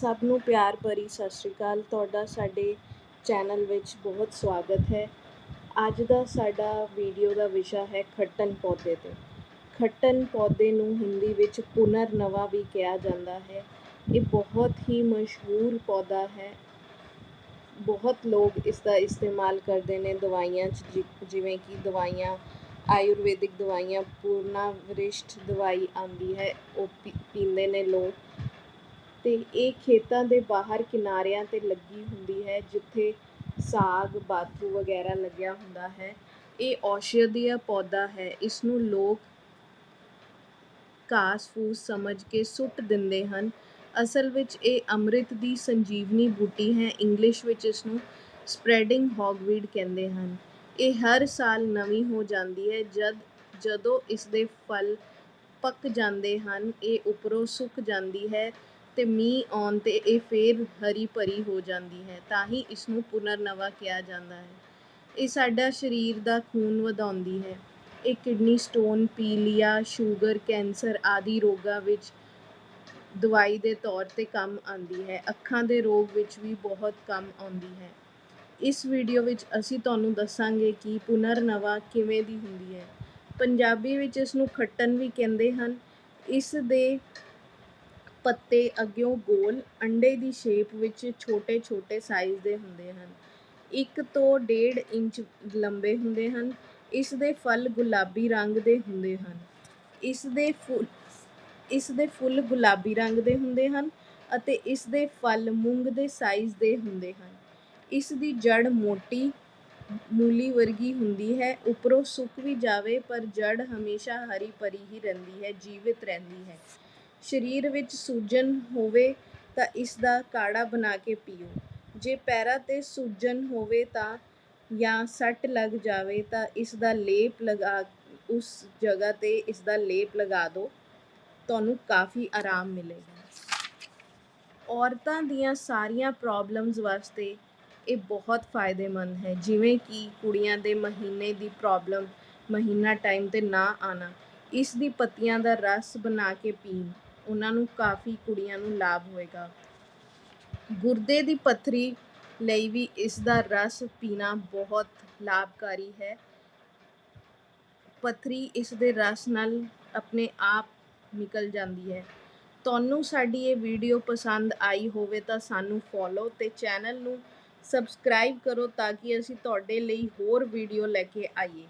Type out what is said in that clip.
ਸਭ ਨੂੰ ਪਿਆਰ ਭਰੀ ਸਤਿ ਸ਼੍ਰੀ ਅਕਾਲ। ਤੁਹਾਡਾ ਸਾਡੇ ਚੈਨਲ ਵਿੱਚ ਬਹੁਤ ਸਵਾਗਤ ਹੈ। ਅੱਜ ਦਾ ਸਾਡਾ ਵੀਡੀਓ ਦਾ ਵਿਸ਼ਾ ਹੈ ਖੱਟਣ ਪੌਦੇ ਤੇ। ਖੱਟਣ ਪੌਦੇ ਨੂੰ ਹਿੰਦੀ ਵਿੱਚ ਪੁਨਰ ਨਵਾ ਵੀ ਕਿਹਾ ਜਾਂਦਾ ਹੈ। ਇਹ ਬਹੁਤ ਹੀ ਮਸ਼ਹੂਰ ਪੌਦਾ ਹੈ। ਬਹੁਤ ਲੋਕ ਇਸ ਦਾ ਇਸਤੇਮਾਲ ਕਰਦੇ ਨੇ ਦਵਾਈਆਂ 'ਚ, ਜਿ- ਜਿਵੇਂ ਕਿ ਦਵਾਈਆਂ, ਆਯੁਰਵੈਦਿਕ ਦਵਾਈਆਂ ਪੂਰਨਾ ਵਰਿਸ਼ਟ ਦਵਾਈ ਆਉਂਦੀ ਹੈ, ਉਹ ਪੀ- ਪੀਂਦੇ ਨੇ ਲੋਕ। ਤੇ ਇਹ ਖੇਤਾਂ ਦੇ ਬਾਹਰ ਕਿਨਾਰਿਆਂ ਤੇ ਲੱਗੀ ਹੁੰਦੀ ਹੈ, ਜਿੱਥੇ ਸਾਗ, ਬਾਥੂ ਵਗੈਰਾ ਲੱਗਿਆ ਹੁੰਦਾ ਹੈ। ਇਹ ਔਸ਼ਧੀय ਪੌਦਾ ਹੈ। ਇਸ ਨੂੰ ਲੋਕ ਘਾਸ ਫੂਸ ਸਮਝ ਕੇ ਸੁੱਟ ਦਿੰਦੇ ਹਨ। ਅਸਲ ਵਿੱਚ ਇਹ ਅੰਮ੍ਰਿਤ ਦੀ ਸੰਜੀਵਨੀ ਬੂਟੀ ਹੈ। ਇੰਗਲਿਸ਼ ਵਿੱਚ ਇਸ ਨੂੰ ਸਪਰੈਡਿੰਗ ਹੌਗਵੀਡ ਕਹਿੰਦੇ ਹਨ। ਇਹ ਹਰ ਸਾਲ ਨਵੀਂ ਹੋ ਜਾਂਦੀ ਹੈ। ਜਦ, ਜਦੋਂ ਇਸ ਦੇ ਫਲ ਪੱਕ ਜਾਂਦੇ ਹਨ, ਇਹ ਉੱਪਰੋਂ ਸੁੱਕ ਜਾਂਦੀ ਹੈ। ਤੇ ਮੀਂਹ ਆਉਣ ਤੇ ਇਹ ਫੇਰ ਹਰੀ ਭਰੀ ਹੋ ਜਾਂਦੀ ਹੈ, ਤਾਂ ਹੀ ਇਸ ਨੂੰ ਪੁਨਰ ਕਿਹਾ ਜਾਂਦਾ ਹੈ। ਇਹ ਸਾਡਾ ਸਰੀਰ ਦਾ ਖੂਨ ਵਧਾਉਂਦੀ ਹੈ। ਇਹ ਕਿਡਨੀ ਸਟੋਨ, ਪੀਲੀਆ, ਸ਼ੂਗਰ, ਕੈਂਸਰ ਆਦਿ ਰੋਗਾਂ ਵਿੱਚ ਦਵਾਈ ਦੇ ਤੌਰ ਤੇ ਕੰਮ ਆਉਂਦੀ ਹੈ। ਅੱਖਾਂ ਦੇ ਰੋਗ ਵਿੱਚ ਵੀ ਬਹੁਤ ਕੰਮ ਆਉਂਦੀ ਹੈ। ਇਸ ਵੀਡੀਓ ਵਿੱਚ ਅਸੀਂ ਤੁਹਾਨੂੰ ਦੱਸਾਂਗੇ ਕਿ ਪੁਨਰਨਵਾ ਕਿਵੇਂ ਦੀ ਹੁੰਦੀ ਹੈ। ਪੰਜਾਬੀ ਵਿੱਚ ਇਸ ਨੂੰ ਖੱਟਨ ਵੀ ਕਹਿੰਦੇ ਹਨ। ਇਸ ਦੇ ਪੱਤੇ ਅੱਗਿਓਂ ਗੋਲ, ਅੰਡੇ ਦੀ ਸ਼ੇਪ ਵਿੱਚ ਛੋਟੇ ਛੋਟੇ ਸਾਈਜ਼ ਦੇ ਹੁੰਦੇ ਹਨ। ਇੱਕ ਤੋਂ ਡੇਢ ਇੰਚ ਲੰਬੇ ਹੁੰਦੇ ਹਨ। ਇਸ ਦੇ ਫਲ ਗੁਲਾਬੀ ਰੰਗ ਦੇ ਹੁੰਦੇ ਹਨ। ਇਸ ਦੇ ਫੁੱਲ, ਇਸ ਦੇ ਫੁੱਲ ਗੁਲਾਬੀ ਰੰਗ ਦੇ ਹੁੰਦੇ ਹਨ ਅਤੇ ਇਸ ਦੇ ਫਲ ਮੂੰਗ ਦੇ ਸਾਈਜ਼ ਦੇ ਹੁੰਦੇ ਹਨ। ਇਸ ਦੀ ਜੜ ਮੋਟੀ, ਮੂਲੀ ਵਰਗੀ ਹੁੰਦੀ ਹੈ। ਉੱਪਰੋਂ ਸੁੱਕ ਵੀ ਜਾਵੇ, ਪਰ ਜੜ ਹਮੇਸ਼ਾ ਹਰੀ ਭਰੀ ਹੀ ਰਹਿੰਦੀ ਹੈ, ਜੀਵਿਤ ਰਹਿੰਦੀ ਹੈ। ਸਰੀਰ ਵਿੱਚ ਸੂਜਨ ਹੋਵੇ ਤਾਂ ਇਸ ਦਾ ਕਾੜਾ ਬਣਾ ਕੇ ਪੀਓ। ਜੇ ਪੈਰਾਂ ਤੇ ਸੂਜਨ ਹੋਵੇ ਤਾਂ ਜਾਂ ਸੱਟ ਲੱਗ ਜਾਵੇ ਤਾਂ ਇਸ ਦਾ ਲੇਪ ਲਗਾ, ਉਸ ਜਗ੍ਹਾ ਤੇ ਇਸ ਦਾ ਲੇਪ ਲਗਾ ਦਿਓ ਤੁਹਾਨੂੰ ਕਾਫੀ ਆਰਾਮ ਮਿਲੇਗਾ। ਔਰਤਾਂ ਦੀਆਂ ਸਾਰੀਆਂ ਪ੍ਰੋਬਲਮਸ ਵਾਸਤੇ ਇਹ ਬਹੁਤ ਫਾਇਦੇਮੰਦ ਹੈ। ਜਿਵੇਂ ਕਿ ਕੁੜੀਆਂ ਦੇ ਮਹੀਨੇ ਦੀ ਪ੍ਰੋਬਲਮ ਮਹੀਨਾ ਟਾਈਮ ਤੇ ਨਾ ਆਉਣਾ, ਇਸ ਦੀ ਪੱਤੀਆਂ ਦਾ ਰਸ ਬਣਾ ਕੇ ਪੀਣ ਉਹਨਾਂ ਨੂੰ ਕਾਫੀ ਕੁੜੀਆਂ ਨੂੰ ਲਾਭ ਹੋਏਗਾ। ਗੁਰਦੇ ਦੀ ਪੱਥਰੀ ਲਈ ਵੀ ਇਸ ਦਾ ਰਸ ਪੀਣਾ ਬਹੁਤ ਲਾਭਕਾਰੀ ਹੈ। ਪੱਥਰੀ ਇਸ ਦੇ ਰਸ ਨਾਲ ਆਪਣੇ ਆਪ ਨਿਕਲ ਜਾਂਦੀ ਹੈ। ਤੁਹਾਨੂੰ ਸਾਡੀ ਇਹ ਵੀਡੀਓ ਪਸੰਦ ਆਈ ਹੋਵੇ ਤਾਂ ਸਾਨੂੰ ਫੋਲੋ ਤੇ ਚੈਨਲ ਨੂੰ ਸਬਸਕ੍ਰਾਈਬ ਕਰੋ ਤਾਂ ਕਿ ਅਸੀਂ ਤੁਹਾਡੇ ਲਈ ਹੋਰ ਵੀਡੀਓ ਲੈ ਕੇ ਆਈਏ।